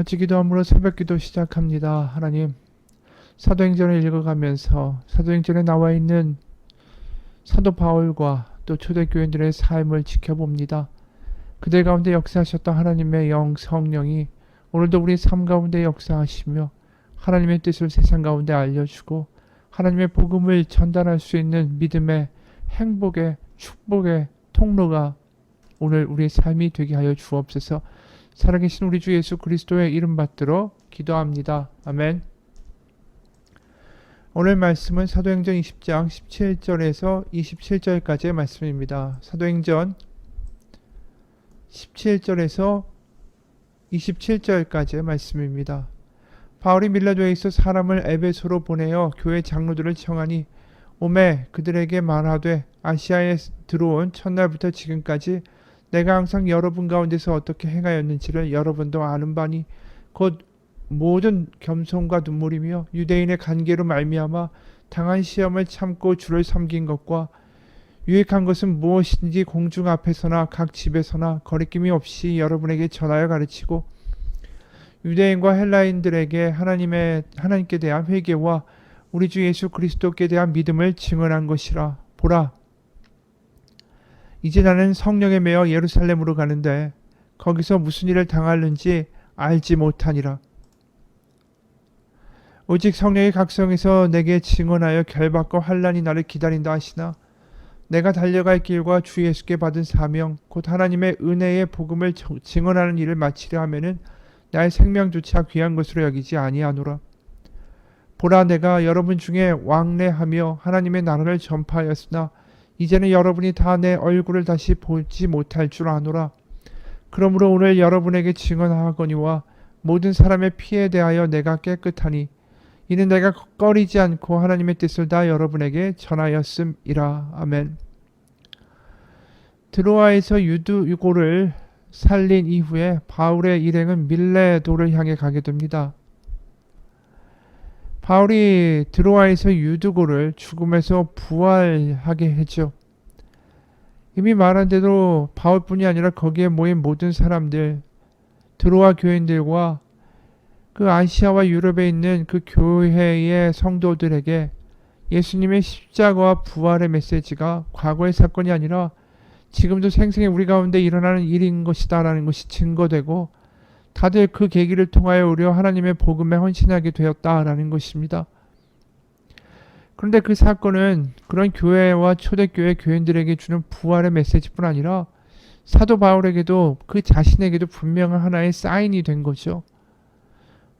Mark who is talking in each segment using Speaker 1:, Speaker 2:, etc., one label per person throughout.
Speaker 1: 같이 기도함으로 새벽 기도 시작합니다. 하나님, 사도행전을 읽어가면서 사도행전에 나와 있는 사도 바울과 또 초대교인들의 삶을 지켜봅니다. 그들 가운데 역사하셨던 하나님의 영 성령이 오늘도 우리 삶 가운데 역사하시며 하나님의 뜻을 세상 가운데 알려주고 하나님의 복음을 전달할 수 있는 믿음의 행복의 축복의 통로가 오늘 우리의 삶이 되게 하여 주옵소서. 살아계신 우리 주 예수 그리스도의 이름 받들어 기도합니다. 아멘. 오늘 말씀은 사도행전 20장 17절에서 27절까지의 말씀입니다. 사도행전 17절에서 27절까지의 말씀입니다. 바울이 밀라도에 있어 사람을 에베소로 보내어 교회 장로들을 청하니 오매 그들에게 말하되 아시아에 들어온 첫날부터 지금까지 내가 항상 여러분 가운데서 어떻게 행하였는지를 여러분도 아는 바니 곧 모든 겸손과 눈물이며 유대인의 관계로 말미암아 당한 시험을 참고 주를 섬긴 것과 유익한 것은 무엇인지 공중 앞에서나 각 집에서나 거리낌이 없이 여러분에게 전하여 가르치고 유대인과 헬라인들에게 하나님의 하나님께 대한 회개와 우리 주 예수 그리스도께 대한 믿음을 증언한 것이라. 보라 이제 나는 성령에 매여 예루살렘으로 가는데 거기서 무슨 일을 당할는지 알지 못하니라. 오직 성령의 각성에서 내게 증언하여 결박과 환란이 나를 기다린다 하시나 내가 달려갈 길과 주 예수께 받은 사명 곧 하나님의 은혜의 복음을 정- 증언하는 일을 마치려 하면은 나의 생명조차 귀한 것으로 여기지 아니하노라. 보라 내가 여러분 중에 왕래하며 하나님의 나라를 전파하였으나 이제는 여러분이 다 내 얼굴을 다시 보지 못할 줄 아노라 그러므로 오늘 여러분에게 증언하거니와 모든 사람의 피에 대하여 내가 깨끗하니 이는 내가 꺼리지 않고 하나님의 뜻을 다 여러분에게 전하였음이라 아멘. 드로아에서 유두고를 살린 이후에 바울의 일행은 밀레도를 향해 가게 됩니다. 바울이 드로아에서 유두고를 죽음에서 부활하게 했죠. 이미 말한 대로 바울뿐이 아니라 거기에 모인 모든 사람들, 드로아 교인들과 그 아시아와 유럽에 있는 그 교회의 성도들에게 예수님의 십자가와 부활의 메시지가 과거의 사건이 아니라 지금도 생생히 우리 가운데 일어나는 일인 것이다라는 것이 증거되고 다들 그 계기를 통하여 우리와 하나님의 복음에 헌신하게 되었다라는 것입니다. 그런데 그 사건은 그런 교회와 초대교회 교인들에게 주는 부활의 메시지뿐 아니라 사도 바울에게도 그 자신에게도 분명한 하나의 사인이 된 거죠.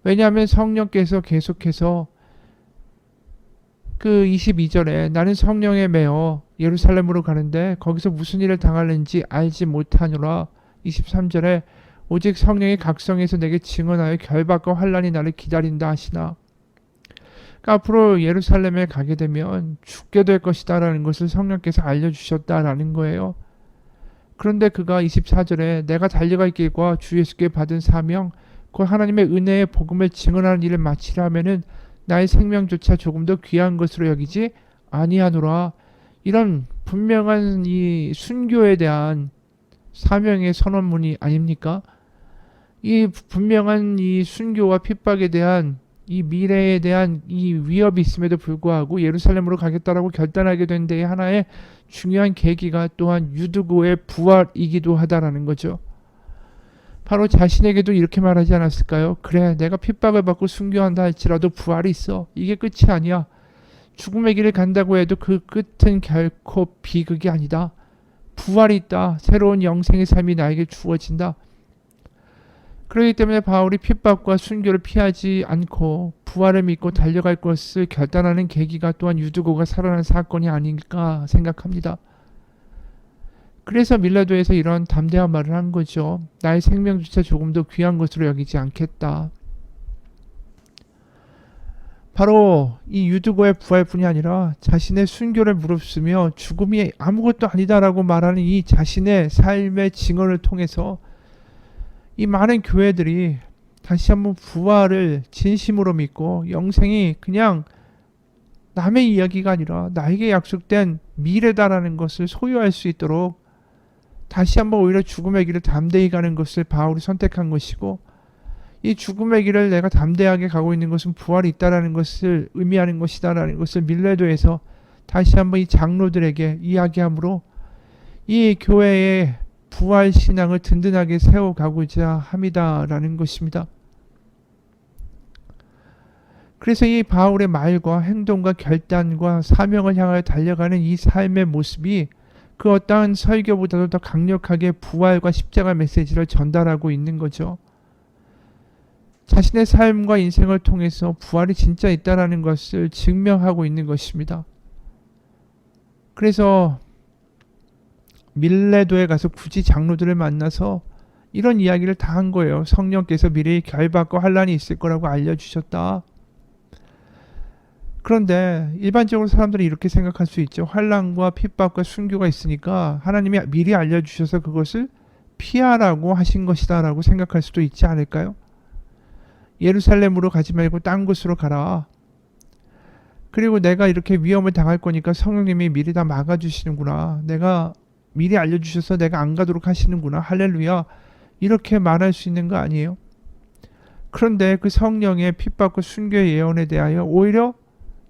Speaker 1: 왜냐하면 성령께서 계속해서 그 22절에 나는 성령에 매어 예루살렘으로 가는데 거기서 무슨 일을 당할는지 알지 못하노라 23절에 오직 성령의 각성에서 내게 증언하여 결박과 환란이 나를 기다린다 하시나 그러니까 앞으로 예루살렘에 가게 되면 죽게 될 것이다라는 것을 성령께서 알려주셨다라는 거예요. 그런데 그가 24절에 내가 달려갈 길과 주 예수께 받은 사명 그 하나님의 은혜의 복음을 증언하는 일을 마치려 하면은 나의 생명조차 조금 더 귀한 것으로 여기지 아니하노라. 이런 분명한 이 순교에 대한 사명의 선언문이 아닙니까? 이 분명한 이 순교와 핍박에 대한 이 미래에 대한 이 위협이 있음에도 불구하고 예루살렘으로 가겠다라고 결단하게 된 데에 하나의 중요한 계기가 또한 유두고의 부활이기도 하다라는 거죠. 바로 자신에게도 이렇게 말하지 않았을까요? 그래, 내가 핍박을 받고 순교한다 할지라도 부활이 있어. 이게 끝이 아니야. 죽음의 길을 간다고 해도 그 끝은 결코 비극이 아니다. 부활이 있다. 새로운 영생의 삶이 나에게 주어진다. 그렇기 때문에 바울이 핍박과 순교를 피하지 않고 부활을 믿고 달려갈 것을 결단하는 계기가 또한 유두고가 살아난 사건이 아닐까 생각합니다. 그래서 밀라도에서 이런 담대한 말을 한 거죠. 나의 생명조차 조금 더 귀한 것으로 여기지 않겠다. 바로 이 유두고의 부활뿐이 아니라 자신의 순교를 무릅쓰며 죽음이 아무것도 아니다라고 말하는 이 자신의 삶의 증언을 통해서 이 많은 교회들이 다시 한번 부활을 진심으로 믿고 영생이 그냥 남의 이야기가 아니라 나에게 약속된 미래다라는 것을 소유할 수 있도록 다시 한번 오히려 죽음의 길을 담대히 가는 것을 바울이 선택한 것이고 이 죽음의 길을 내가 담대하게 가고 있는 것은 부활이 있다라는 것을 의미하는 것이다라는 것을 밀레도에서 다시 한번 이 장로들에게 이야기함으로 이 교회의 부활 신앙을 든든하게 세워가고자 합니다라는 것입니다. 그래서 이 바울의 말과 행동과 결단과 사명을 향하여 달려가는 이 삶의 모습이 그 어떠한 설교보다도 더 강력하게 부활과 십자가 메시지를 전달하고 있는 거죠. 자신의 삶과 인생을 통해서 부활이 진짜 있다라는 것을 증명하고 있는 것입니다. 그래서 밀레도에 가서 굳이 장로들을 만나서 이런 이야기를 다 한 거예요. 성령께서 미리 결박과 환란이 있을 거라고 알려주셨다. 그런데 일반적으로 사람들이 이렇게 생각할 수 있죠. 환란과 핍박과 순교가 있으니까 하나님이 미리 알려주셔서 그것을 피하라고 하신 것이다 라고 생각할 수도 있지 않을까요? 예루살렘으로 가지 말고 딴 곳으로 가라. 그리고 내가 이렇게 위험을 당할 거니까 성령님이 미리 다 막아주시는구나. 내가 미리 알려주셔서 내가 안 가도록 하시는구나. 할렐루야. 이렇게 말할 수 있는 거 아니에요? 그런데 그 성령의 핍박과 순교의 예언에 대하여 오히려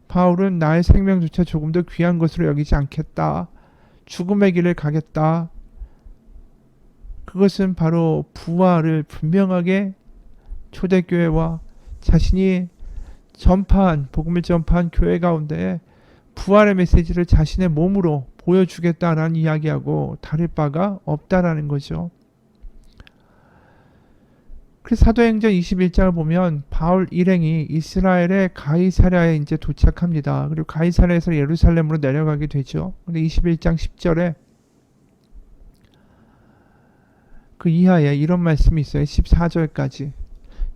Speaker 1: 바울은 나의 생명조차 조금 더 귀한 것으로 여기지 않겠다. 죽음의 길을 가겠다. 그것은 바로 부활을 분명하게 초대교회와 자신이 전파한 복음을 전파한 교회 가운데 부활의 메시지를 자신의 몸으로 보여주겠다라는 이야기하고 다를 바가 없다라는 거죠. 그래서 사도행전 21장을 보면 바울 일행이 이스라엘의 가이사랴에 이제 도착합니다. 그리고 가이사랴에서 예루살렘으로 내려가게 되죠. 근데 21장 10절에 그 이하에 이런 말씀이 있어요. 14절까지.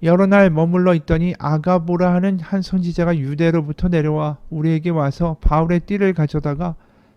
Speaker 1: 여러 날 머물러 있더니 아가보라 하는 한 선지자가 유대로부터 내려와 우리에게 와서 바울의 띠를 가져다가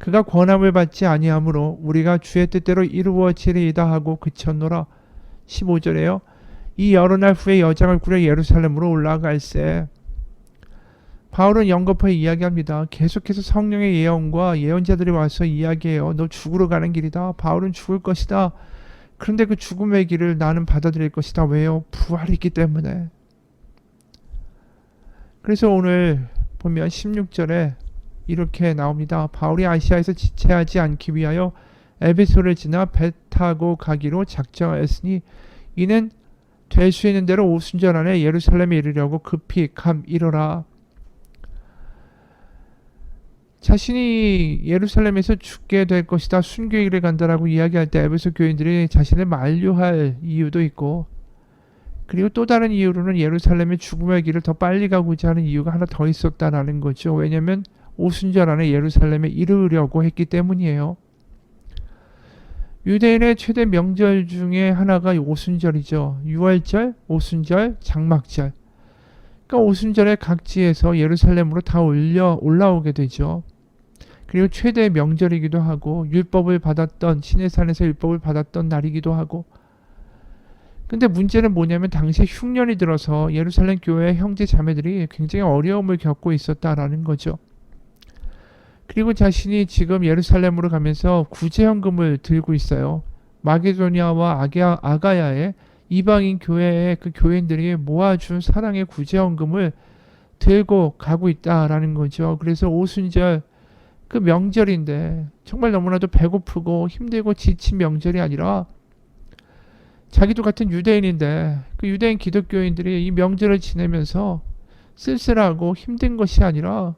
Speaker 1: 그가 권함을 받지 아니하므로 우리가 주의 뜻대로 이루어지리이다 하고 그쳤노라 15절에요 이 여러 날 후에 여장을 꾸려 예루살렘으로 올라갈세 바울은 영겁하여 이야기합니다. 계속해서 성령의 예언과 예언자들이 와서 이야기해요. 너 죽으러 가는 길이다. 바울은 죽을 것이다. 그런데 그 죽음의 길을 나는 받아들일 것이다. 왜요? 부활이 있기 때문에. 그래서 오늘 보면 16절에 이렇게 나옵니다. 바울이 아시아에서 지체하지 않기 위하여 에베소를 지나 배 타고 가기로 작정하였으니 이는 될 수 있는 대로 오순절 안에 예루살렘에 이르려고 급히 감 이르라. 자신이 예루살렘에서 죽게 될 것이다 순교일을 간다라고 이야기할 때 에베소 교인들이 자신을 만류할 이유도 있고 그리고 또 다른 이유로는 예루살렘의 죽음의 길을 더 빨리 가고자 하는 이유가 하나 더 있었다라는 거죠. 왜냐하면 오순절 안에 예루살렘에 이르려고 했기 때문이에요. 유대인의 최대 명절 중에 하나가 오순절이죠. 6월절, 오순절, 장막절. 그러니까 오순절에 각지에서 예루살렘으로 다 올려 올라오게 되죠. 그리고 최대 명절이기도 하고 율법을 받았던 신의 산에서 율법을 받았던 날이기도 하고 근데 문제는 뭐냐면 당시에 흉년이 들어서 예루살렘 교회 형제 자매들이 굉장히 어려움을 겪고 있었다라는 거죠. 그리고 자신이 지금 예루살렘으로 가면서 구제현금을 들고 있어요. 마게도니아와 아가야의 이방인 교회의 그 교인들이 모아준 사랑의 구제헌금을 들고 가고 있다라는 거죠. 그래서 오순절 그 명절인데 정말 너무나도 배고프고 힘들고 지친 명절이 아니라 자기도 같은 유대인인데 그 유대인 기독교인들이 이 명절을 지내면서 쓸쓸하고 힘든 것이 아니라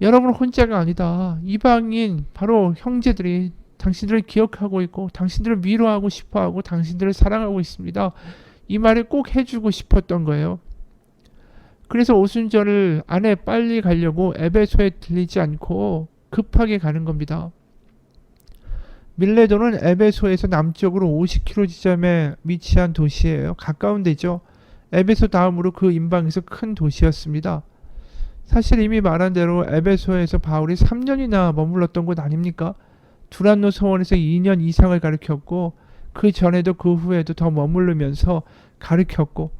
Speaker 1: 여러분 혼자가 아니다. 이방인 바로 형제들이 당신들을 기억하고 있고 당신들을 위로하고 싶어하고 당신들을 사랑하고 있습니다. 이 말을 꼭 해주고 싶었던 거예요. 그래서 오순절을 안에 빨리 가려고 에베소에 들리지 않고 급하게 가는 겁니다. 밀레도는 에베소에서 남쪽으로 50km 지점에 위치한 도시예요. 가까운 데죠. 에베소 다음으로 그 인방에서 큰 도시였습니다. 사실 이미 말한 대로 에베소에서 바울이 3년이나 머물렀던 곳 아닙니까? 두란노 서원에서 2년 이상을 가르쳤고 그 전에도 그 후에도 더 머무르면서 가르쳤고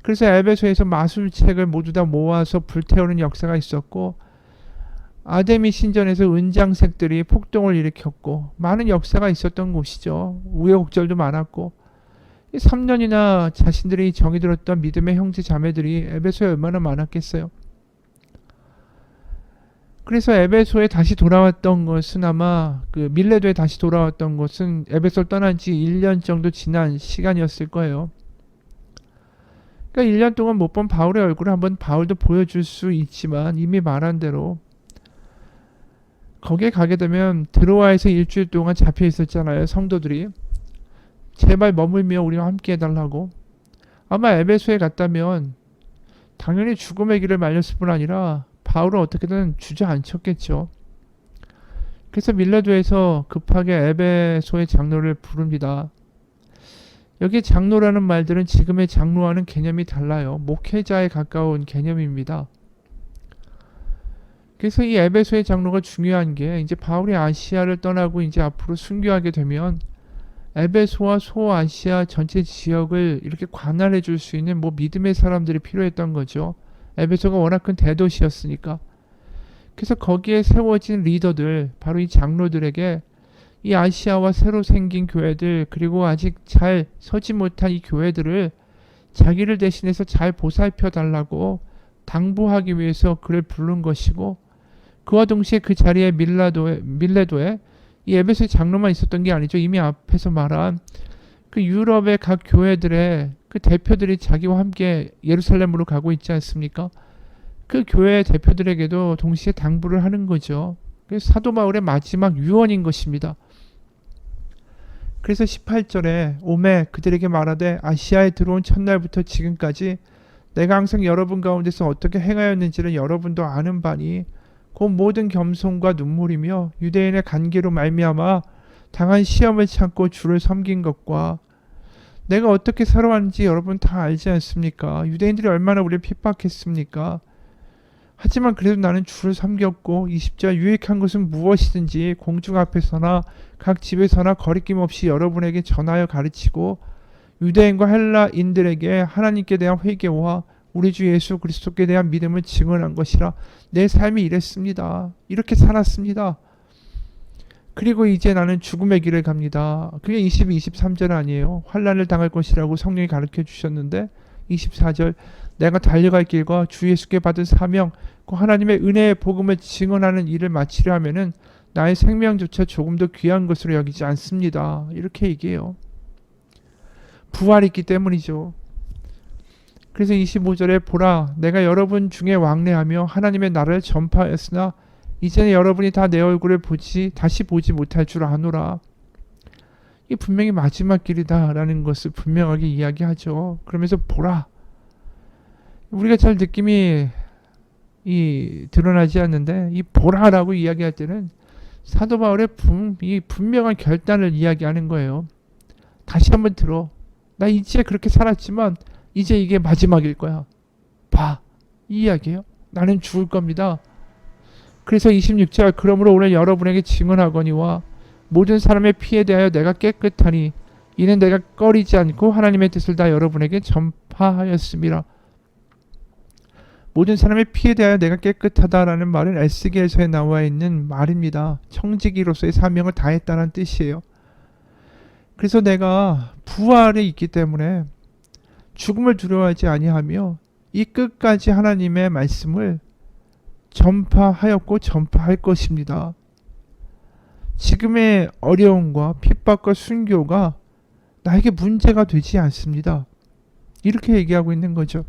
Speaker 1: 그래서 에베소에서 마술책을 모두 다 모아서 불태우는 역사가 있었고 아데미 신전에서 은장색들이 폭동을 일으켰고 많은 역사가 있었던 곳이죠. 우여곡절도 많았고 3년이나 자신들이 정이 들었던 믿음의 형제 자매들이 에베소에 얼마나 많았겠어요. 그래서 에베소에 다시 돌아왔던 것은 아마 그 밀레도에 다시 돌아왔던 것은 에베소를 떠난 지 1년 정도 지난 시간이었을 거예요. 그러니까 1년 동안 못 본 바울의 얼굴을 한번 바울도 보여줄 수 있지만 이미 말한 대로 거기에 가게 되면 드로아에서 일주일 동안 잡혀 있었잖아요. 성도들이. 제발 머물며 우리와 함께 해달라고. 아마 에베소에 갔다면 당연히 죽음의 길을 말렸을 뿐 아니라 바울은 어떻게든 주저앉혔겠죠. 그래서 밀라도에서 급하게 에베소의 장로를 부릅니다. 여기 장로라는 말들은 지금의 장로와는 개념이 달라요. 목회자에 가까운 개념입니다. 그래서 이 에베소의 장로가 중요한 게 이제 바울이 아시아를 떠나고 이제 앞으로 순교하게 되면 에베소와 소아시아 전체 지역을 이렇게 관할해 줄 수 있는 뭐 믿음의 사람들이 필요했던 거죠. 에베소가 워낙 큰 대도시였으니까. 그래서 거기에 세워진 리더들, 바로 이 장로들에게 이 아시아와 새로 생긴 교회들, 그리고 아직 잘 서지 못한 이 교회들을 자기를 대신해서 잘 보살펴 달라고 당부하기 위해서 그를 부른 것이고, 그와 동시에 그 자리에 밀라도에, 밀레도에 이 에베소의 장로만 있었던 게 아니죠. 이미 앞에서 말한 그 유럽의 각 교회들의 그 대표들이 자기와 함께 예루살렘으로 가고 있지 않습니까? 그 교회 대표들에게도 동시에 당부를 하는 거죠. 그래서 사도 바울의 마지막 유언인 것입니다. 그래서 18절에 오매 그들에게 말하되 아시아에 들어온 첫날부터 지금까지 내가 항상 여러분 가운데서 어떻게 행하였는지를 여러분도 아는 바니 곧 모든 겸손과 눈물이며 유대인의 관계로 말미암아 당한 시험을 참고 주를 섬긴 것과 내가 어떻게 살아왔는지 여러분 다 알지 않습니까? 유대인들이 얼마나 우리를 핍박했습니까? 하지만 그래도 나는 주를 섬겼고 20절 유익한 것은 무엇이든지 공중 앞에서나 각 집에서나 거리낌 없이 여러분에게 전하여 가르치고 유대인과 헬라인들에게 하나님께 대한 회개와 우리 주 예수 그리스도께 대한 믿음을 증언한 것이라 내 삶이 이랬습니다. 이렇게 살았습니다. 그리고 이제 나는 죽음의 길을 갑니다. 그게 22, 23절 아니에요. 환란을 당할 것이라고 성령이 가르쳐 주셨는데 24절 내가 달려갈 길과 주 예수께 받은 사명 그 하나님의 은혜의 복음을 증언하는 일을 마치려 하면은 나의 생명조차 조금 더 귀한 것으로 여기지 않습니다. 이렇게 얘기해요. 부활이 있기 때문이죠. 그래서 25절에 보라 내가 여러분 중에 왕래하며 하나님의 나라를 전파하였으나 이제는 여러분이 다 내 얼굴을 보지 다시 보지 못할 줄 아노라. 이 분명히 마지막 길이다라는 것을 분명하게 이야기하죠. 그러면서 보라. 우리가 잘 느낌이 이 드러나지 않는데 이 보라라고 이야기할 때는 사도 바울의 분, 이 분명한 결단을 이야기하는 거예요. 다시 한번 들어. 나 이제 그렇게 살았지만 이제 이게 마지막일 거야. 봐. 이 이야기예요. 나는 죽을 겁니다. 그래서 26절 그러므로 오늘 여러분에게 증언하거니와 모든 사람의 피에 대하여 내가 깨끗하니 이는 내가 꺼리지 않고 하나님의 뜻을 다 여러분에게 전파하였습니다. 모든 사람의 피에 대하여 내가 깨끗하다라는 말은 에스겔서에 나와 있는 말입니다. 청지기로서의 사명을 다했다는 뜻이에요. 그래서 내가 부활에 있기 때문에 죽음을 두려워하지 아니하며 이 끝까지 하나님의 말씀을 전파하였고 전파할 것입니다. 지금의 어려움과 핍박과 순교가 나에게 문제가 되지 않습니다. 이렇게 얘기하고 있는 거죠.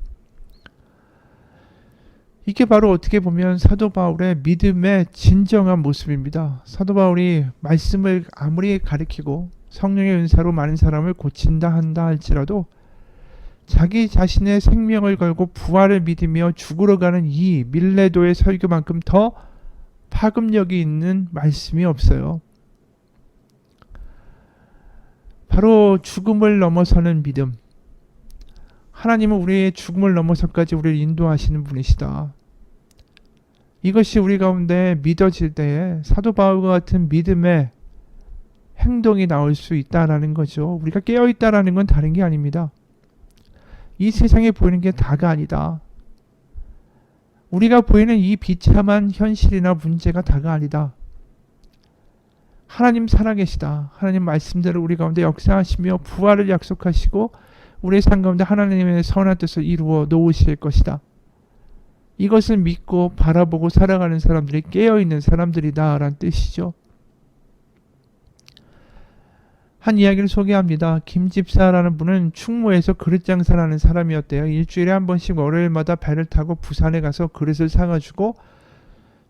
Speaker 1: 이게 바로 어떻게 보면 사도 바울의 믿음의 진정한 모습입니다. 사도 바울이 말씀을 아무리 가리키고 성령의 은사로 많은 사람을 고친다 한다 할지라도 자기 자신의 생명을 걸고 부활을 믿으며 죽으러 가는 이 밀레도의 설교만큼 더 파급력이 있는 말씀이 없어요. 바로 죽음을 넘어서는 믿음. 하나님은 우리의 죽음을 넘어서까지 우리를 인도하시는 분이시다. 이것이 우리 가운데 믿어질 때에 사도 바울과 같은 믿음의 행동이 나올 수 있다라는 거죠. 우리가 깨어 있다라는 건 다른 게 아닙니다. 이 세상에 보이는 게 다가 아니다. 우리가 보이는 이 비참한 현실이나 문제가 다가 아니다. 하나님 살아계시다. 하나님 말씀대로 우리 가운데 역사하시며 부활을 약속하시고 우리의 삶 가운데 하나님의 선한 뜻을 이루어 놓으실 것이다. 이것을 믿고 바라보고 살아가는 사람들이 깨어있는 사람들이다라는 뜻이죠. 한 이야기를 소개합니다. 김 집사라는 분은 충무에서 그릇 장사라는 사람이었대요. 일주일에 한 번씩 월요일마다 배를 타고 부산에 가서 그릇을 사가지고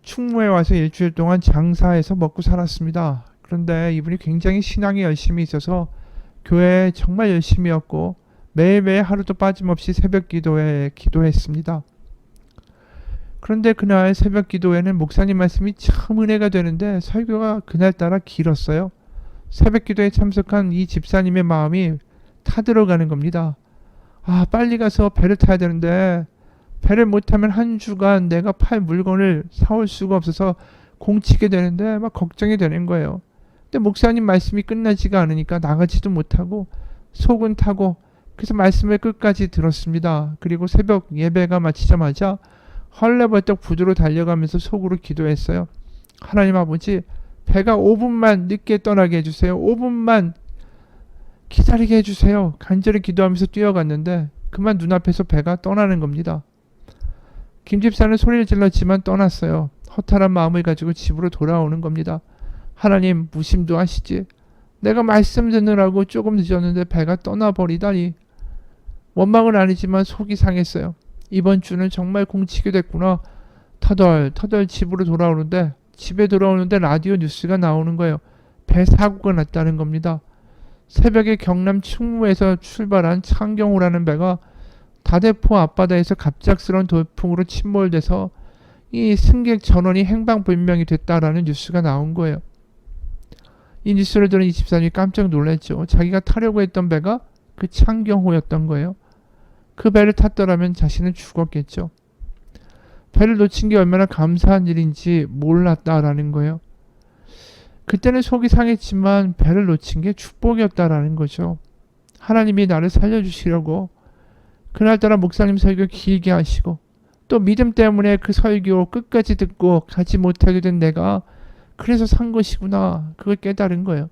Speaker 1: 충무에 와서 일주일 동안 장사해서 먹고 살았습니다. 그런데 이분이 굉장히 신앙이 열심히 있어서 교회에 정말 열심히였고 매일매일 하루도 빠짐없이 새벽 기도에 기도했습니다. 그런데 그날 새벽 기도에는 목사님 말씀이 참 은혜가 되는데 설교가 그날따라 길었어요. 새벽 기도에 참석한 이 집사님의 마음이 타들어가는 겁니다. 아, 빨리 가서 배를 타야 되는데 배를 못 타면 한 주간 내가 팔 물건을 사올 수가 없어서 공치게 되는데 막 걱정이 되는 거예요. 근데 목사님 말씀이 끝나지가 않으니까 나가지도 못하고 속은 타고 그래서 말씀을 끝까지 들었습니다. 그리고 새벽 예배가 마치자마자 헐레벌떡 부두로 달려가면서 속으로 기도했어요. 하나님 아버지, 배가 5분만 늦게 떠나게 해주세요. 5분만 기다리게 해주세요. 간절히 기도하면서 뛰어갔는데 그만 눈앞에서 배가 떠나는 겁니다. 김 집사는 소리를 질렀지만 떠났어요. 허탈한 마음을 가지고 집으로 돌아오는 겁니다. 하나님 무심도 하시지. 내가 말씀 듣느라고 조금 늦었는데 배가 떠나버리다니. 원망은 아니지만 속이 상했어요. 이번 주는 정말 공치게 됐구나. 터덜 터덜 집으로 돌아오는데 집에 돌아오는데 라디오 뉴스가 나오는 거예요. 배 사고가 났다는 겁니다. 새벽에 경남 충무에서 출발한 창경호라는 배가 다대포 앞바다에서 갑작스러운 돌풍으로 침몰돼서 이 승객 전원이 행방불명이 됐다라는 뉴스가 나온 거예요. 이 뉴스를 들은 이 집사님이 깜짝 놀랐죠. 자기가 타려고 했던 배가 그 창경호였던 거예요. 그 배를 탔더라면 자신은 죽었겠죠. 배를 놓친 게 얼마나 감사한 일인지 몰랐다라는 거예요. 그때는 속이 상했지만 배를 놓친 게 축복이었다라는 거죠. 하나님이 나를 살려주시려고 그날따라 목사님 설교 길게 하시고 또 믿음 때문에 그 설교 끝까지 듣고 가지 못하게 된 내가 그래서 산 것이구나 그걸 깨달은 거예요.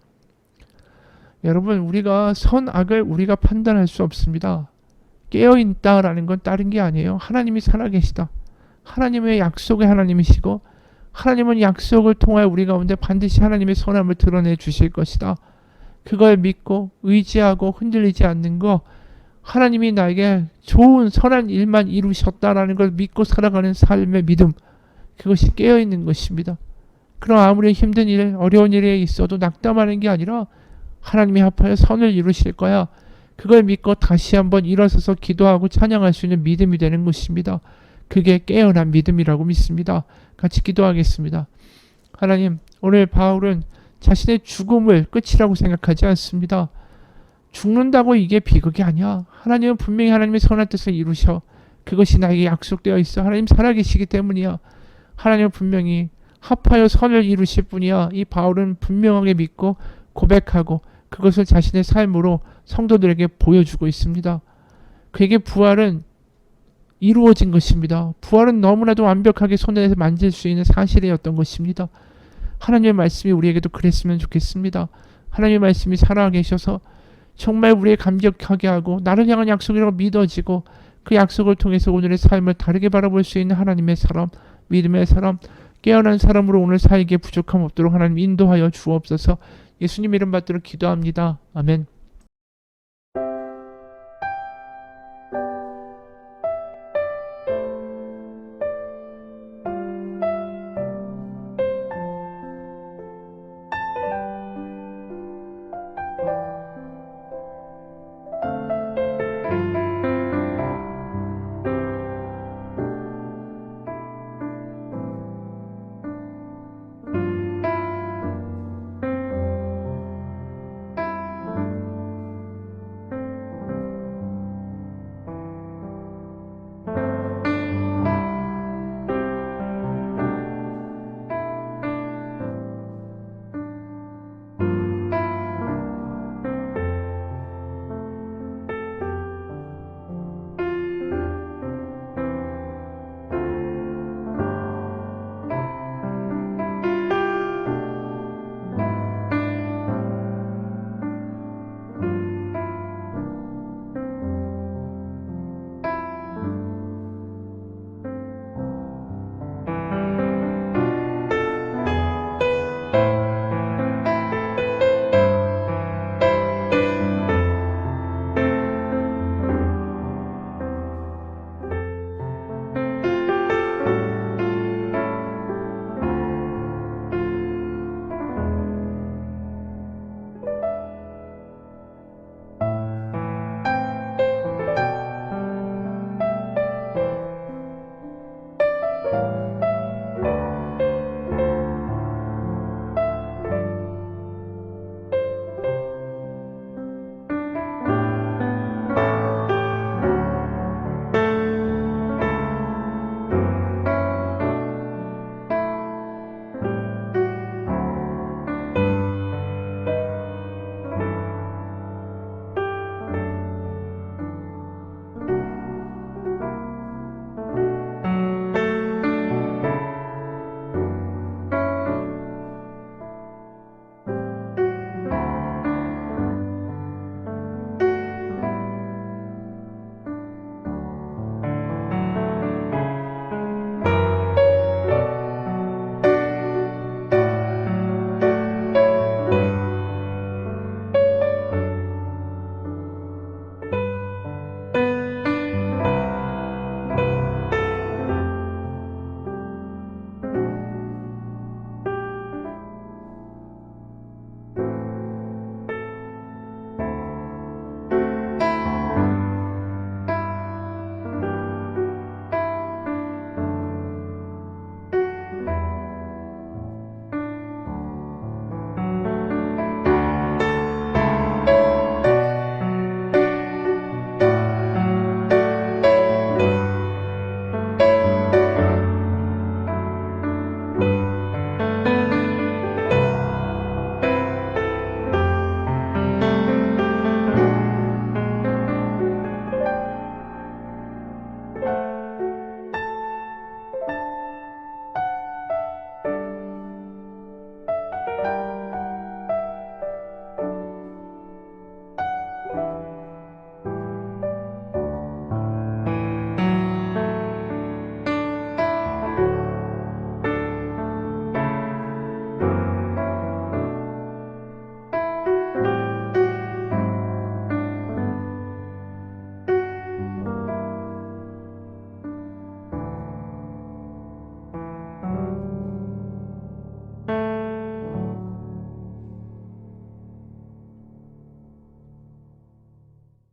Speaker 1: 여러분 우리가 선악을 우리가 판단할 수 없습니다. 깨어 있다라는 건 다른 게 아니에요. 하나님이 살아계시다. 하나님의 약속의 하나님이시고 하나님은 약속을 통하여 우리 가운데 반드시 하나님의 선함을 드러내 주실 것이다. 그걸 믿고 의지하고 흔들리지 않는 거 하나님이 나에게 좋은 선한 일만 이루셨다라는 걸 믿고 살아가는 삶의 믿음 그것이 깨어 있는 것입니다. 그럼 아무리 힘든 일, 어려운 일에 있어도 낙담하는 게 아니라 하나님이 합하여 선을 이루실 거야. 그걸 믿고 다시 한번 일어서서 기도하고 찬양할 수 있는 믿음이 되는 것입니다. 그게 깨어난 믿음이라고 믿습니다. 같이 기도하겠습니다. 하나님, 오늘 바울은 자신의 죽음을 끝이라고 생각하지 않습니다. 죽는다고 이게 비극이 아니야. 하나님은 분명히 하나님의 선한 뜻을 이루셔. 그것이 나에게 약속되어 있어. 하나님 살아계시기 때문이야. 하나님은 분명히 합하여 선을 이루실 분이야. 이 바울은 분명하게 믿고 고백하고 그것을 자신의 삶으로 성도들에게 보여주고 있습니다. 그에게 부활은 이루어진 것입니다. 부활은 너무나도 완벽하게 손에서 만질 수 있는 사실이었던 것입니다. 하나님의 말씀이 우리에게도 그랬으면 좋겠습니다. 하나님의 말씀이 살아계셔서 정말 우리의 감격하게 하고 나를 향한 약속이라고 믿어지고 그 약속을 통해서 오늘의 삶을 다르게 바라볼 수 있는 하나님의 사람, 믿음의 사람, 깨어난 사람으로 오늘 살기에 부족함 없도록 하나님 인도하여 주옵소서 예수님 이름 받들어 기도합니다. 아멘.